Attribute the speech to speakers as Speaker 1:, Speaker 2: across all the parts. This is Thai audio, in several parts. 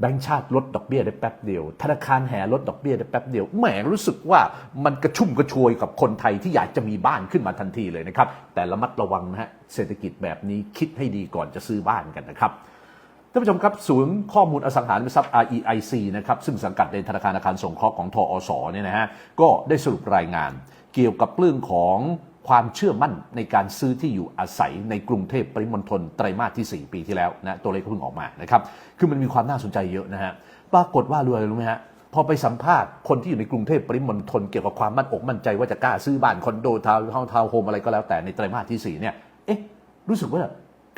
Speaker 1: แบงก์ชาติลดดอกเบี้ยได้แป๊บเดียว ธนาคารแห่ลดดอกเบี้ยได้แป๊บเดียว แหมรู้สึกว่ามันกระชุ่มกระชวยกับคนไทยที่อยากจะมีบ้านขึ้นมาทันทีเลยนะครับ แต่ระมัดระวังนะฮะ เศรษฐกิจแบบนี้คิดให้ดีก่อนจะซื้อบ้านกันนะครับ ท่านผู้ชมครับศูนย์ข้อมูลอสังหาริมทรัพย์ REIC นะครับ ซึ่งสังกัดในธนาคารอาคารสงเคราะห์ของทอสเนี่ยนะฮะ ก็ได้สรุปรายงาน เกี่ยวกับเรื่องของ ความเชื่อมั่นในการซื้อที่อยู่อาศัยในกรุงเทพปริมณฑลไตรมาสที่ 4 ปีที่แล้วนะตัวเลขเพิ่งออกมานะครับคือมันมีความน่าสนใจเยอะนะฮะปรากฏว่ารู้อะไรรู้ไหมฮะพอไปสัมภาษณ์คนที่อยู่ในกรุงเทพปริมณฑลเกี่ยวกับความมั่นอกมั่นใจว่าจะกล้าซื้อบ้านคอนโดทาวน์เฮาส์ทาวน์โฮมอะไรก็แล้วแต่ในไตรมาสที่สี่เนี่ยเอ๊ะรู้สึกว่า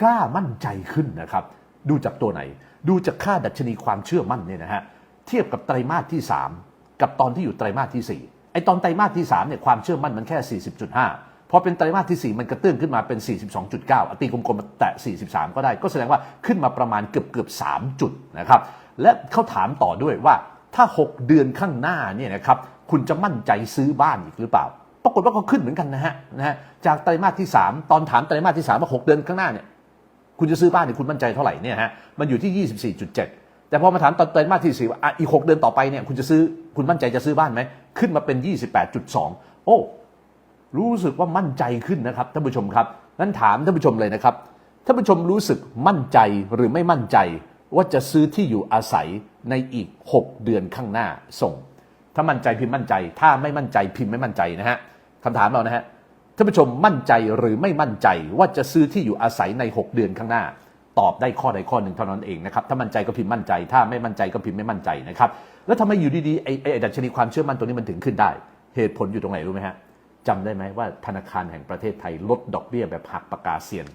Speaker 1: กล้ามั่นใจขึ้นนะครับดูจากตัวไหน ดูจากค่าดัชนีความเชื่อมั่นเนี่ยนะฮะเทียบกับไตรมาสที่ 3 กับตอนที่อยู่ไตรมาสที่4ไอตอนไตรมาสที่3เนี่ยความเชื่อมั่นมันแค่ 40.5 พอเป็นไตรมาสที่ 4 มันกระเตื้องขึ้นมาเป็น 42.9อตีกลมๆแตะ 43 ก็ได้ ก็แสดงว่าขึ้นมาประมาณเกือบเกือบ3จุดนะครับและเขาถามต่อด้วยว่าถ้า 6 เดือนข้างหน้าเนี่ยนะครับคุณจะมั่นใจซื้อบ้านอีกหรือเปล่า ปรากฏว่าก็ขึ้นเหมือนกันนะฮะนะฮะจากไตรมาสที่ 3 ตอนถามไตรมาสที่ 3 ว่า 6 เดือนข้างหน้าเนี่ยคุณจะซื้อบ้านเนี่ยคุณมั่นใจเท่าไหร่เนี่ยฮะมันอยู่ที่ 24.7แต่พอมาถามตอนไตรมาสที่สี่ว่าอะอีก6เดือนต่อไปเนี่ยคุณจะซื้อคุณมั่นใจจะซื้อบ้านไหม ขึ้นมาเป็น 28.2 โอ้ รู้สึกว่ามั่นใจขึ้นนะครับท่านผู้ชมครับนั้นถามท่านผู้ชมเลยนะครับท่านผู้ชมรู้สึกมั่นใจหรือไม่มั่นใจ ว่าจะซื้อที่อยู่อาศัยในอีก 6 เดือนข้างหน้าส่ง ถ้ามั่นใจพิมพ์มั่นใจ ถ้าไม่มั่นใจพิมพ์ไม่มั่นใจนะฮะคำถามเรานะฮะท่านผู้ชมมั่นใจหรือไม่มั่นใจว่าจะซื้อที่อยู่อาศัยใน 6 เดือนข้างหน้า ตอบได้ข้อใดข้อหนึ่งเท่านั้นเองนะครับถ้ามั่นใจก็พิมพ์มั่นใจ ถ้าไม่มั่นใจก็พิมพ์ไม่มั่นใจนะครับแล้วทำไมอยู่ดีๆไอ้ดัชนีความเชื่อมั่นตัวนี้มันถึงขึ้นได้ เหตุผลอยู่ตรงไหนรู้ไหมฮะ จำได้ไหมว่าธนาคารแห่งประเทศไทยลดดอกเบี้ยแบบหักปากกาเซียน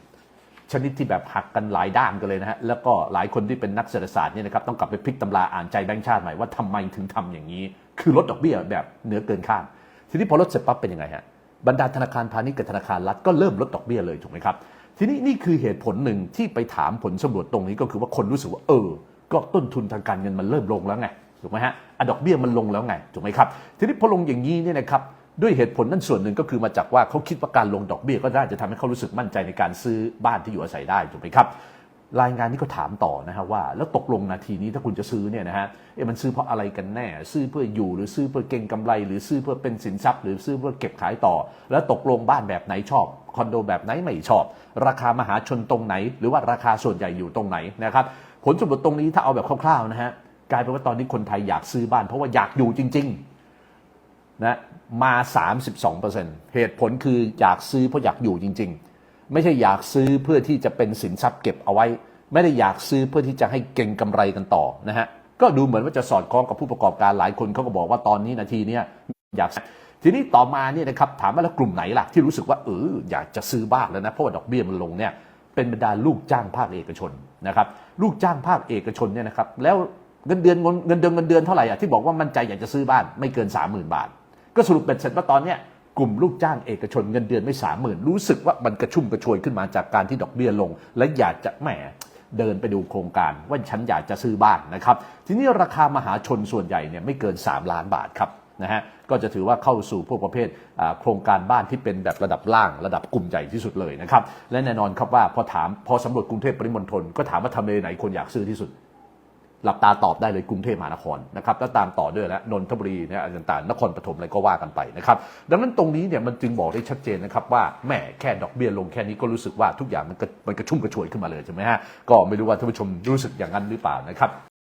Speaker 1: ชนิดที่แบบหักกันหลายด้านกันเลยนะฮะแล้วก็หลายคนที่เป็นนักเศรษฐศาสตร์เนี่ยนะครับต้องกลับไปพลิกตำราอ่านใจแบงค์ชาติใหม่ว่าทำไมถึงทำอย่างนี้ คือลดดอกเบี้ยแบบเหนือเกินคาดทีนี้พอลดเสร็จปั๊บเป็นยังไงฮะบรรดาธนาคารพาณิชย์กับธนาคารรัฐก็เริ่มลดดอกเบี้ยเลยถูกไหมครับทีนี้นี่คือเหตุผลหนึ่งที่ไปถามผลสำรวจตรงนี้ก็คือว่าคนรู้สึกว่าเออ ก็ต้นทุนทางการเงินมันเริ่มลงแล้วไงถูกไหมฮะอดอกเบี้ยมันลงแล้วไงถูกไหมครับทีนี้พอลงอย่างนี้เนี่ยนะครับ ด้วยเหตุผลนั่นส่วนหนึ่งก็คือมาจากว่าเขาคิดว่าการลงดอกเบี้ยก็ได้จะทำให้เขารู้สึกมั่นใจในการซื้อบ้านที่อยู่อาศัยได้ถูกไหมครับรายงานนี้ก็ถามต่อนะฮะว่า แล้วตกลงนาทีนี้ถ้าคุณจะซื้อเนี่ยนะฮะเอ๊ะมันซื้อเพราะอะไรกันแน่ ซื้อเพื่ออยู่หรือซื้อเพื่อเก็งกำไร หรือซื้อเพื่อเป็นสินทรัพย์ หรือซื้อเพื่อเก็บขายต่อ แล้วตกลงบ้านแบบไหนชอบคอนโดแบบไหนไม่ชอบ ราคามหาชนตรงไหน หรือว่าราคาส่วนใหญ่อยู่ตรงไหนนะครับผลสำรวจตรงนี้ถ้าเอาแบบคร่าวๆนะฮะกลายเป็นว่าตอนนี้คนไทยอยากซื้อบ้านเพราะว่าอยากอยู่จริง ๆ นะมา 32%เหตุผลคืออยากซื้อเพราะอยากอยู่จริง ๆ ไม่ใช่อยากซื้อเพื่อที่จะเป็นสินทรัพย์เก็บเอาไว้ ไม่ได้อยากซื้อเพื่อที่จะให้เก่งกำไรกันต่อนะฮะก็ดูเหมือนว่าจะสอดคล้องกับผู้ประกอบการหลายคนเขาก็บอกว่าตอนนี้นาทีนี้อยากทีนี้ต่อมาเนี่ยนะครับถามว่าแล้วกลุ่มไหนล่ะที่รู้สึกว่าเอออยากจะซื้อบ้านแล้วนะเพราะว่าดอกเบี้ยมันลงเนี่ยเป็นบรรดาลูกจ้างภาคเอกชนนะครับลูกจ้างภาคเอกชนเนี่ยนะครับแล้วเงินเดือนเงินเดือนเงินเดือนเท่าไหร่อะที่บอกว่ามั่นใจอยากจะซื้อบ้านไม่เกิน 30,000 บาท ก็สรุปเป็นเสร็จว่าตอนเนี้ยกลุ่มลูกจ้างเอกชนเงินเดือนไม่สามหมื่นรู้สึกว่ามันกระชุ่มกระชวยขึ้นมาจากการที่ดอกเบี้ยลง และอยากจะแหมเดินไปดูโครงการว่าฉันอยากจะซื้อบ้านนะครับ ทีนี้ราคามหาชนส่วนใหญ่เนี่ยไม่เกิน 3 ล้านบาทครับนะฮะก็จะถือว่าเข้าสู่พวกประเภทโครงการบ้านที่เป็นแบบระดับล่างระดับกลุ่มใหญ่ที่สุดเลยนะครับและแน่นอนครับว่าพอถามพอสำรวจกรุงเทพปริมณฑลก็ถามว่าทำเลไหนคนอยากซื้อที่สุด หลับตาตอบได้เลยกรุงเทพมหานครนะครับแล้วตามต่อด้วยนะนนทบุรีนะอะไรต่างๆนครปฐมอะไรก็ว่ากันไปนะครับดังนั้นตรงนี้เนี่ยมันจึงบอกได้ชัดเจนนะครับว่าแหม่แค่ดอกเบี้ยลงแค่นี้ก็รู้สึกว่าทุกอย่างมันก็มันกระชุ่มกระชวยขึ้นมาเลยใช่ไหมฮะก็ไม่รู้ว่าท่านผู้ชมรู้สึกอย่างนั้นหรือเปล่านะครับ